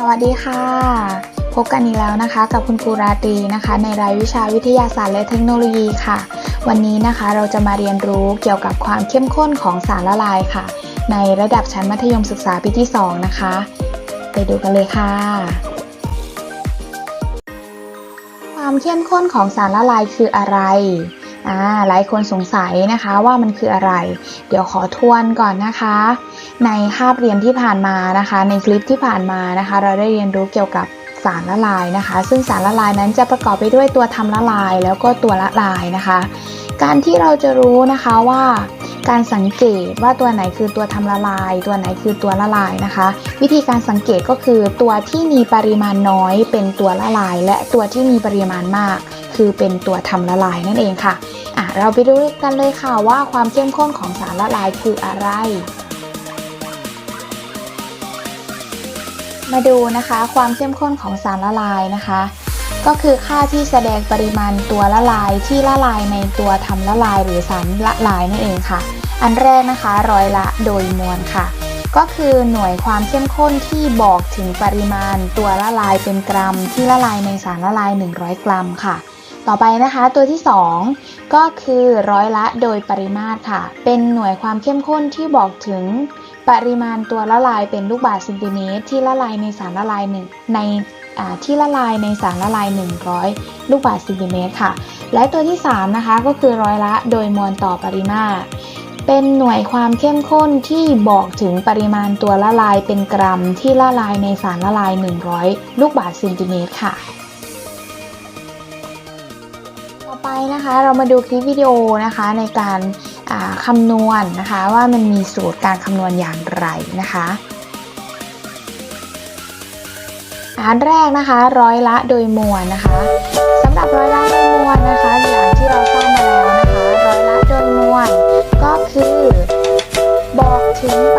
สวัสดีค่ะ พบกันอีกแล้วนะคะ กับคุณครูราตรีนะคะ ในรายวิชาวิทยาศาสตร์และเทคโนโลยีค่ะ วันนี้นะคะเราจะมาเรียนรู้เกี่ยวกับความเข้มข้นของสารละลายค่ะ ในระดับชั้นมัธยมศึกษาปีที่ 2 นะคะ ไปดูกันเลยค่ะ ความเข้มข้นของสารละลายคืออะไร อ่าหลายคนสงสัยนะคะว่ามันคืออะไร เดี๋ยวขอทวนก่อนนะคะ ในคาบเรียนที่ผ่านมานะคะ ในคลิปที่ผ่านมานะคะ เราได้เรียนรู้เกี่ยวกับสารละลายนะคะ ซึ่งสารละลายนั้นจะประกอบไปด้วยตัวทำละลายแล้วก็ตัวละลายนะคะ การที่เราจะรู้นะคะว่าการสังเกตว่าตัวไหนคือตัวทำละลาย ตัวไหนคือตัวละลายนะคะ วิธีการสังเกตก็คือตัวที่มีปริมาณน้อยเป็นตัวละลาย และตัวที่มีปริมาณมาก คือเป็นตัวทำละลายนั่นเองค่ะ อะเราไปดูกันเลยค่ะว่าความเข้มข้นของสารละลายคืออะไร มาดูนะคะความเข้มข้นของสารละลายนะคะ ก็คือค่าที่แสดงปริมาณตัวละลายที่ละลายในตัวทำละลายหรือสารละลายนั่นเองค่ะ อันแรกนะคะร้อยละโดยมวลค่ะ ก็คือหน่วยความเข้มข้นที่บอกถึงปริมาณตัวละลายเป็นกรัม ที่ละลายในสารละลาย 100 กรัมค่ะ ต่อไปนะคะตัวที่ 2 ก็คือร้อยละโดยปริมาตรค่ะ เป็นหน่วยความเข้มข้นที่บอกถึงปริมาณตัวละลายเป็นลูกบาศก์เซนติเมตรที่ละลายในสารละลายหนึ่งในที่ละลายในสารละลาย 100 ลูกบาศก์เซนติเมตรค่ะ และตัวที่ 3 นะคะก็คือร้อยละโดยมวลต่อปริมาตร เป็นหน่วยความเข้มข้นที่บอกถึงปริมาณตัวละลายเป็นกรัมที่ละลายในสารละลาย 100 ลูกบาศก์เซนติเมตรค่ะ ไปนะคะเรามาดูคลิปวิดีโอนะคะในการคำนวณนะคะว่ามันมีสูตรการคำนวณอย่างไรนะคะอันแรกนะคะร้อยละโดยมวลนะคะสำหรับร้อยละโดยมวลนะคะอย่างที่เราทราบมาแล้วนะคะร้อยละโดยมวลก็คือบอกถึงป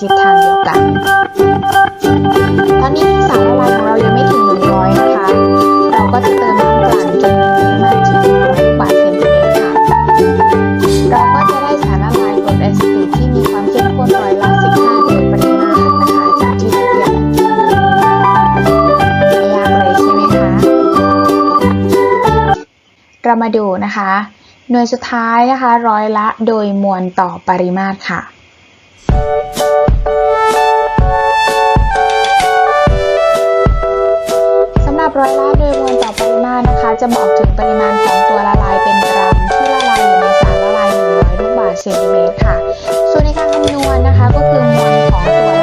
ทิศทางเดียวกัน ตอนนี้สารละลายของเรายังไม่ถึง 100 นะคะ เราก็จะเติมน้ำกลั่นจนมีปริมาตรถึง100ลูกบาเซนติเมตรค่ะ เราก็จะได้สารละลายกรดแอซิติกที่มีความเข้มข้นร้อยละ15โดยปริมาตรนะคะจากที่เราเตรียมไม่ยากเลยใช่ไหมคะ เรามาดูนะคะหน่วยสุดท้ายนะคะ ร้อยละโดยมวลต่อปริมาตรค่ะ ร้อยละโดยมวลต่อปริมาตรนะคะ จะบอกถึงปริมาณของตัวละลายเป็นกรัมที่ละลายอยู่ในสารละลาย100ลูกบาศก์เซนติเมตรค่ะ ส่วนในการคำนวณนะคะก็คือมวลของตัว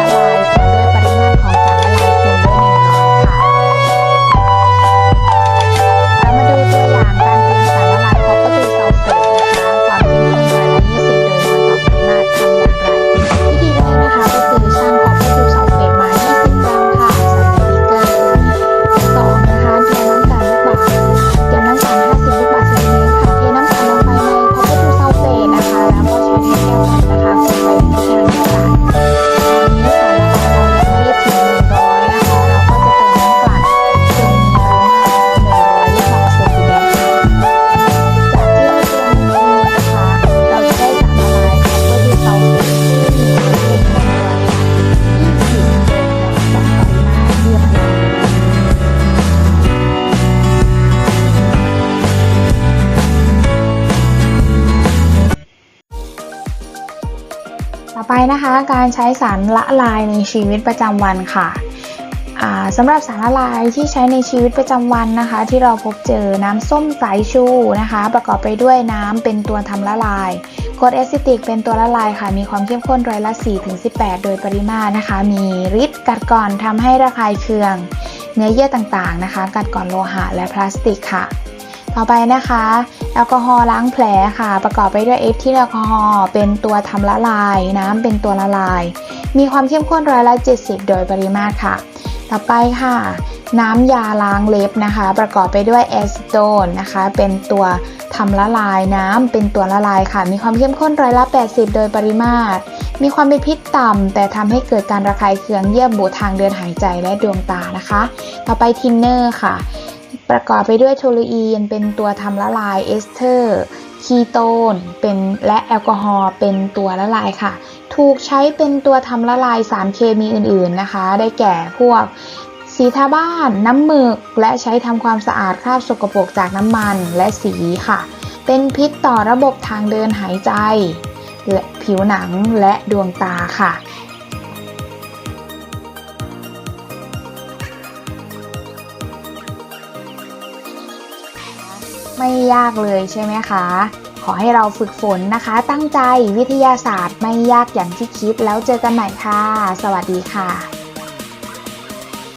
นะคะ การใช้สารละลายในชีวิตประจำวันค่ะสำหรับสารละลายที่ใช้ในชีวิตประจำวันนะคะ ที่เราพบเจอน้ำส้มสายชูนะคะ ประกอบไปด้วยน้ำเป็นตัวทำละลายกรดแอซิติกเป็นตัวละลายค่ะ มีความเข้มข้นร้อยละ4-18 โดยปริมาตรนะคะ มีฤทธิ์กัดก่อนทำให้ระคายเคือง เนื้อเยื่อต่างๆนะคะ กัดก่อนโลหะและพลาสติกค่ะ ต่อไปนะคะ แอลกอฮอล์ล้างแผลค่ะ ประกอบไปด้วยเอทิลแอลกอฮอล์เป็นตัวทำละลาย น้ำเป็นตัวละลาย มีความเข้มข้นร้อยละ70 โดยปริมาตรค่ะ ต่อไปค่ะ น้ำยาล้างเล็บนะคะ ประกอบไปด้วยแอซิโตนนะคะ เป็นตัวทำละลายน้ำเป็นตัวละลายค่ะ มีความเข้มข้นร้อยละ80 โดยปริมาตร มีความเป็นพิษต่ำแต่ทำให้เกิดการระคายเคืองเยื่อบุทางเดินหายใจและดวงตานะคะ ต่อไปทินเนอร์ค่ะ ประกอบไปด้วยโทลูอีนเป็นตัวทำละลายเอสเตอร์คีโตนเป็นและแอลกอฮอล์เป็นตัวละลายค่ะ ถูกใช้เป็นตัวทำละลายสารเคมีอื่นๆนะคะ ได้แก่พวกสีทาบ้านน้ำหมึก และใช้ทำความสะอาดคราบสกปรกจากน้ำมันและสีค่ะ เป็นพิษต่อระบบทางเดินหายใจ และผิวหนังและดวงตาค่ะ ไม่ยากเลยใช่ไหมคะ ขอให้เราฝึกฝนนะคะ ตั้งใจวิทยาศาสตร์ไม่ยากอย่างที่คิดแล้วเจอกันใหม่ค่ะ สวัสดีค่ะ